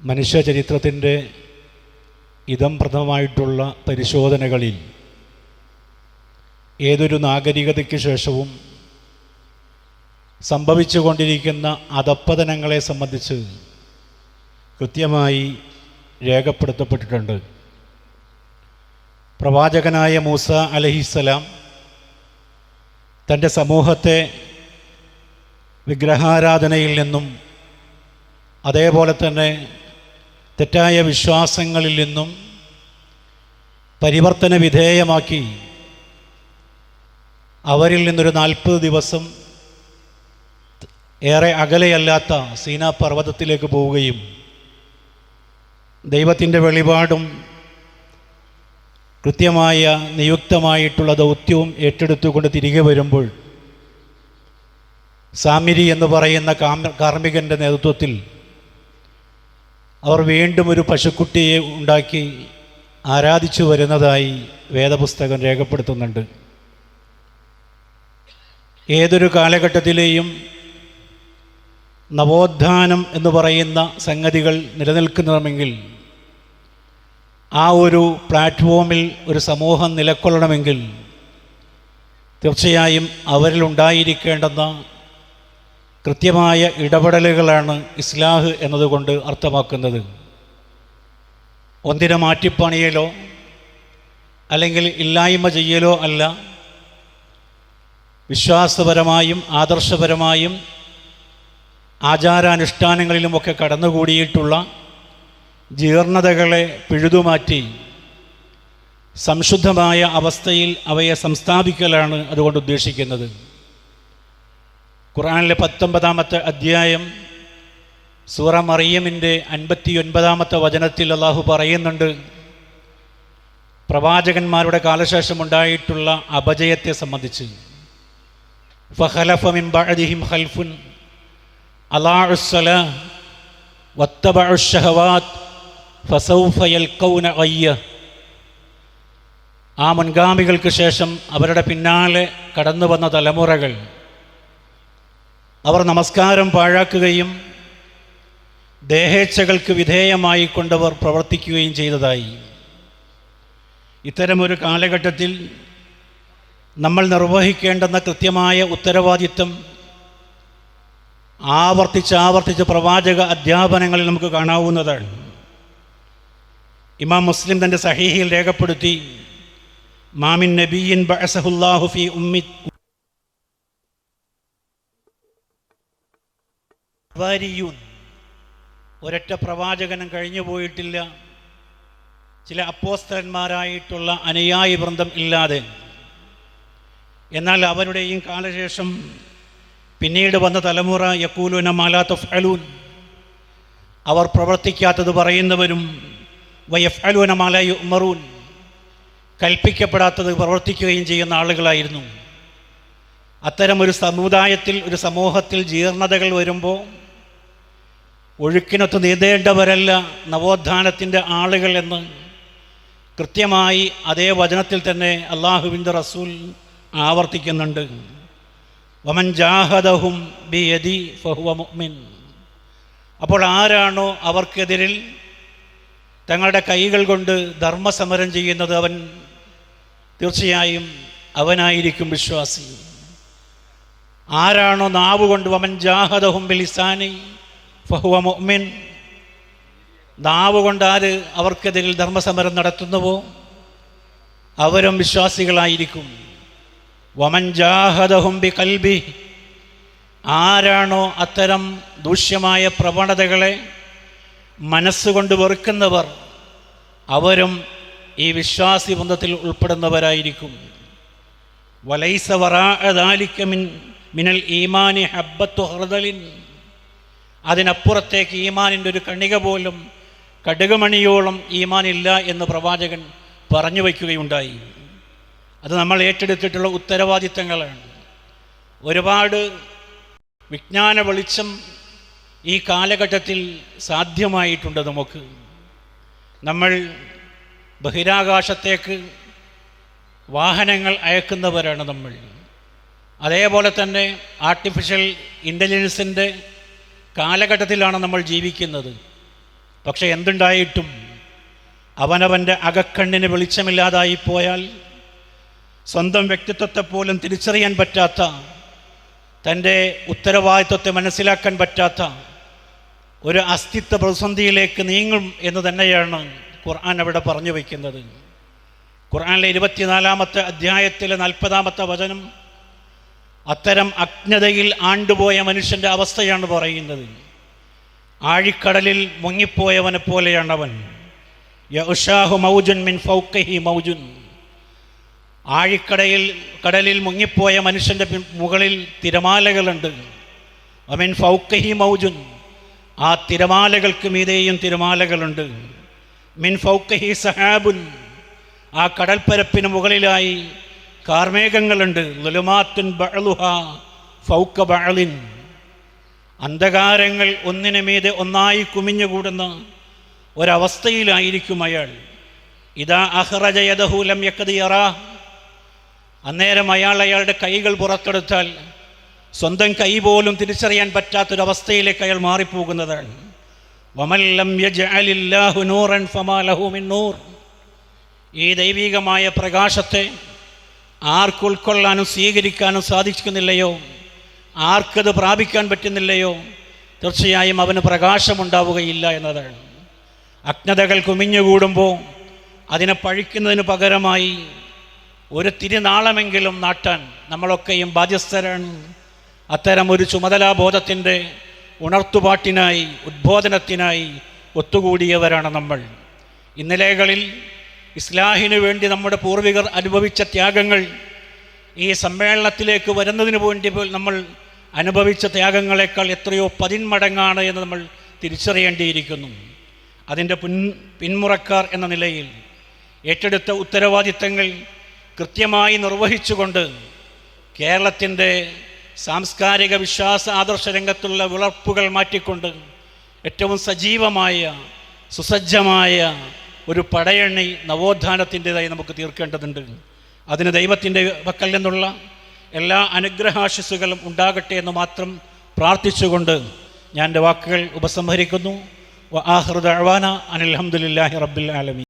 മനുഷ്യചരിത്രത്തിന്റെ ഇതം പ്രഥമമായിട്ടുള്ള പരിശോധനകളിൽ ഏതൊരു നാഗരികതയ്ക്ക് ശേഷവും സംഭവിച്ചുകൊണ്ടിരിക്കുന്ന അധപ്പതനങ്ങളെ സംബന്ധിച്ച് കൃത്യമായി രേഖപ്പെടുത്തപ്പെട്ടിട്ടുണ്ട്. പ്രവാചകനായ മൂസ അലഹിസ്സലാം തന്റെ സമൂഹത്തെ വിഗ്രഹാരാധനയിൽ നിന്നും അതേപോലെ തന്നെ തെറ്റായ വിശ്വാസങ്ങളിൽ നിന്നും പരിവർത്തന വിധേയമാക്കി അവരിൽ നിന്നൊരു നാൽപ്പത് ദിവസം ഏറെ അകലെയല്ലാത്ത സീനാ പർവതത്തിലേക്ക് പോവുകയും ദൈവത്തിന്റെ വെളിപാടും കൃത്യമായ നിയുക്തമായിട്ടുള്ള ദൗത്യവും ഏറ്റെടുത്തുകൊണ്ട് തിരികെ വരുമ്പോൾ സാമിരി എന്ന് പറയുന്ന കാർമ്മികന്റെ നേതൃത്വത്തിൽ അവർ വീണ്ടും ഒരു പശുക്കുട്ടിയെ ഉണ്ടാക്കി ആരാധിച്ചു വരുന്നതായി വേദപുസ്തകം രേഖപ്പെടുത്തുന്നുണ്ട്. ഏതൊരു കാലഘട്ടത്തിലെയും നവോത്ഥാനം എന്ന് പറയുന്ന സംഗതികൾ നിലനിൽക്കുന്നതുമെങ്കിൽ ആ ഒരു പ്ലാറ്റ്ഫോമിൽ ഒരു സമൂഹം നിലക്കൊള്ളണമെങ്കിൽ തീർച്ചയായും അവരിൽ ഉണ്ടായിരിക്കേണ്ടുന്ന കൃത്യമായ ഇടപെടലുകളാണ് ഇസ്ലാഹ് എന്നതുകൊണ്ട് അർത്ഥമാക്കുന്നത്. ഒന്നിനെ മാറ്റിപ്പണിയലോ അല്ലെങ്കിൽ ഇല്ലായ്മ ചെയ്യലോ അല്ല. വിശ്വാസപരമായും ആദർശപരമായും ആചാരാനുഷ്ഠാനങ്ങളിലുമൊക്കെ കടന്നുകൂടിയിട്ടുള്ള ജീർണതകളെ പിഴുതുമാറ്റി സംശുദ്ധമായ അവസ്ഥയിൽ അവയെ സംസ്ഥാപിക്കലാണ് അതുകൊണ്ട് ഉദ്ദേശിക്കുന്നത്. ഖുർആനിലെ പത്തൊമ്പതാമത്തെ അധ്യായം സൂറ മറിയമിന്റെ അൻപത്തി ഒൻപതാമത്തെ വചനത്തിൽ അള്ളാഹു പറയുന്നുണ്ട് പ്രവാചകന്മാരുടെ കാലശേഷം ഉണ്ടായിട്ടുള്ള അപജയത്തെ സംബന്ധിച്ച്. ഫഹലഫ മിൻ ബഅദിഹിം ഖൽഫുൻ ഫസൗഫ ആ മുൻഗാമികൾക്ക് ശേഷം അവരുടെ പിന്നാലെ കടന്നു വന്ന തലമുറകൾ അവർ നമസ്കാരം പാഴാക്കുകയും ദേഹേച്ഛകൾക്ക് വിധേയമായി കൊണ്ടവർ പ്രവർത്തിക്കുകയും ചെയ്തതായി. ഇത്തരമൊരു കാലഘട്ടത്തിൽ നമ്മൾ നിർവഹിക്കേണ്ടെന്ന കൃത്യമായ ഉത്തരവാദിത്വം ആവർത്തിച്ച് ആവർത്തിച്ച് പ്രവാചക അധ്യാപനങ്ങളിൽ നമുക്ക് കാണാവുന്നതാണ്. ഇമാം മുസ്ലിം തന്റെ സഹീഹിൽ രേഖപ്പെടുത്തി മാമിൻ നബീൻ ബഅസഹുല്ലാഹു ഫി ഉമ്മി വാരിയൂൻ ഒരൊറ്റ പ്രവാചകനും കഴിഞ്ഞു പോയിട്ടില്ല. ചില അപ്പോസ്തരന്മാരായിട്ടുള്ള അനുയായി വൃന്ദം ഇല്ലാതെ. എന്നാൽ അവരുടെയും കാലശേഷം പിന്നീട് വന്ന തലമുറ യക്കൂലുന മാലാത്ത ഫലൂൻ അവർ പ്രവർത്തിക്കാത്തത് പറയുന്നവരും വയഫ് അലൂന മാലായു ഉമറൂൻ കൽപ്പിക്കപ്പെടാത്തത് പ്രവർത്തിക്കുകയും ചെയ്യുന്ന ആളുകളായിരുന്നു. അത്തരം ഒരു സമുദായത്തിൽ ഒരു സമൂഹത്തിൽ ജീർണതകൾ വരുമ്പോൾ ഒഴുക്കിനൊത്ത് നീന്തേണ്ടവരല്ല നവോത്ഥാനത്തിന്റെ ആളുകൾ എന്ന് കൃത്യമായി അതേ വചനത്തിൽ തന്നെ അള്ളാഹുവിന്റെ റസൂൽ ആവർത്തിക്കുന്നുണ്ട്. വമൻ ജാഹദഹും ബി യദി ഫഹുവ മുഅ്മിൻ. അപ്പോൾ ആരാണോ അവർക്കെതിരിൽ തങ്ങളുടെ കൈകൾ കൊണ്ട് ധർമ്മസമരം ചെയ്യുന്നത് അവൻ തീർച്ചയായും അവനായിരിക്കും വിശ്വാസി. ആരാണോ നാവുകൊണ്ട് വമൻ ജാഹദഹും ബിലിസാനി ഫഹുവ മൊഹ്മിൻ നാവ് കൊണ്ടാര് അവർക്കെതിരിൽ ധർമ്മസമരം നടത്തുന്നുവോ? അവരും വിശ്വാസികളായിരിക്കും. വമൻജാഹദഹുംബി കൽബി ആരാണോ അത്തരം ദൂഷ്യമായ പ്രവണതകളെ മനസ്സുകൊണ്ട് വെറുക്കുന്നവർ അവരും ഈ വിശ്വാസി ബന്ധത്തിൽ ഉൾപ്പെടുന്നവരായിരിക്കും. വലൈസ വറാലിക്ക മിൻ മിനൽ ഈമാനി ഹബ്ബത്തു ഹൃദലിൻ അതിനപ്പുറത്തേക്ക് ഈമാനിന്റെ ഒരു കണിക പോലും കടുകുമണിയോളം ഈമാനില്ല എന്ന് പ്രവാചകൻ പറഞ്ഞു വയ്ക്കുകയുണ്ടായി. അത് നമ്മൾ ഏറ്റെടുത്തിട്ടുള്ള ഉത്തരവാദിത്തങ്ങളാണ്. ഒരുപാട് വിജ്ഞാന വെളിച്ചം ഈ കാലഘട്ടത്തിൽ സാധ്യമായിട്ടുണ്ട് നമുക്ക്. നമ്മൾ ബഹിരാകാശത്തേക്ക് വാഹനങ്ങൾ അയക്കുന്നവരാണ് നമ്മൾ. അതേപോലെ തന്നെ ആർട്ടിഫിഷ്യൽ ഇന്റലിജൻസിന്റെ കാലഘട്ടത്തിലാണ് നമ്മൾ ജീവിക്കുന്നത്. പക്ഷെ എന്തുണ്ടായിട്ടും അവനവന്റെ അകക്കണ്ണിന് വെളിച്ചമില്ലാതായി പോയാൽ സ്വന്തം വ്യക്തിത്വത്തെ പോലും തിരിച്ചറിയാൻ പറ്റാത്ത തന്റെ ഉത്തരവാദിത്വത്തെ മനസ്സിലാക്കാൻ പറ്റാത്ത ഒരു അസ്തിത്വ പ്രതിസന്ധിയിലേക്ക് നീങ്ങും എന്ന് തന്നെയാണ് ഖുർആൻ അവിടെ പറഞ്ഞു വയ്ക്കുന്നത്. ഖുർആനിലെ ഇരുപത്തിനാലാമത്തെ അധ്യായത്തിലെ നാൽപ്പതാമത്തെ വചനം അത്തരം അജ്ഞതയിൽ ആണ്ടുപോയ മനുഷ്യന്റെ അവസ്ഥയാണ് പറയുന്നത്. ആഴിക്കടലിൽ മുങ്ങിപ്പോയവനെ പോലെയാണവൻ യഷാഹു മൗജുൻ മിൻ ഫൗക്കഹി മൗജുൻ. ആഴിക്കടയിൽ കടലിൽ മുങ്ങിപ്പോയ മനുഷ്യന്റെ മുകളിൽ തിരമാലകളുണ്ട്. അമിൻ ഫൗക്കഹി മൗജുൻ. ആ തിരമാലകൾക്ക് മീതെയും തിരമാലകളുണ്ട്. മിൻ ഫൗക്കഹി സഹാബുൻ. ആ കടൽപ്പരപ്പിന് മുകളിലായി കാർമേഘങ്ങളുണ്ട്. ലുലുമാത്തുൻ ബഅലുഹ ഫൗക്ക ബഅലിൻ. അന്ധകാരങ്ങൾ ഒന്നിനു മീതെ ഒന്നായി കുമിഞ്ഞുകൂടുന്ന ഒരവസ്ഥയിലായിരിക്കും അയാൾ. ഇതാ അഹ്റജയദഹൂലം യക്കതിയറ അന്നേരം അയാൾ അയാളുടെ കൈകൾ പുറത്തെടുത്താൽ സ്വന്തം കൈ പോലും തിരിച്ചറിയാൻ പറ്റാത്തൊരവസ്ഥയിലേക്ക് അയാൾ മാറിപ്പോകുന്നതാണ്. വമല്ലം നൂറൻ ഫമാ ലഹു ഈ ദൈവികമായ പ്രകാശത്തെ ആർക്ക് ഉൾക്കൊള്ളാനും സ്വീകരിക്കാനും സാധിക്കുന്നില്ലയോ ആർക്കത് പ്രാപിക്കാൻ പറ്റുന്നില്ലയോ? തീർച്ചയായും അവന് പ്രകാശമുണ്ടാവുകയില്ല എന്നതാണ്. അജ്ഞതകൾ കുമിഞ്ഞുകൂടുമ്പോൾ അതിനെ പഴിക്കുന്നതിന് പകരമായി ഒരു തിരുനാളമെങ്കിലും നാട്ടാൻ നമ്മളൊക്കെയും ബാധ്യസ്ഥരാണ്. അത്തരം ഒരു ചുമതലാബോധത്തിന്റെ ഉണർത്തുപാട്ടിനായി ഉദ്ബോധനത്തിനായി ഒത്തുകൂടിയവരാണ് നമ്മൾ. ഇന്നലെകളിൽ ഇസ്ലാഹിനു വേണ്ടി നമ്മുടെ പൂർവികർ അനുഭവിച്ച ത്യാഗങ്ങൾ ഈ സമ്മേളനത്തിലേക്ക് വരുന്നതിന് വേണ്ടി നമ്മൾ അനുഭവിച്ച ത്യാഗങ്ങളെക്കാൾ എത്രയോ പതിന്മടങ്ങാണ് എന്ന് നമ്മൾ തിരിച്ചറിയേണ്ടിയിരിക്കുന്നു. അതിന്റെ പിൻ പിന്മുറക്കാർ എന്ന നിലയിൽ ഏറ്റെടുത്ത ഉത്തരവാദിത്തങ്ങൾ കൃത്യമായി നിർവഹിച്ചുകൊണ്ട് കേരളത്തിന്റെ സാംസ്കാരിക വിശ്വാസ ആദർശ രംഗത്തുള്ള വിളർപ്പുകൾ മാറ്റിക്കൊണ്ട് ഏറ്റവും സജീവമായ സുസജ്ജമായ ഒരു പടയണി നവോത്ഥാനത്തിന്റെതായി നമുക്ക് തീർക്കേണ്ടതുണ്ട്. അതിന് ദൈവത്തിന്റെ പക്കൽ നിന്നുള്ള എല്ലാ അനുഗ്രഹാശിസുകളും ഉണ്ടാകട്ടെ എന്ന് മാത്രം പ്രാർത്ഥിച്ചുകൊണ്ട് ഞാൻ എന്റെ വാക്കുകൾ ഉപസംഹരിക്കുന്നു. ആഹൃദ അനിൽ അലഹമുല്ലാഹി റബ്ബിൽ ആലമീൻ.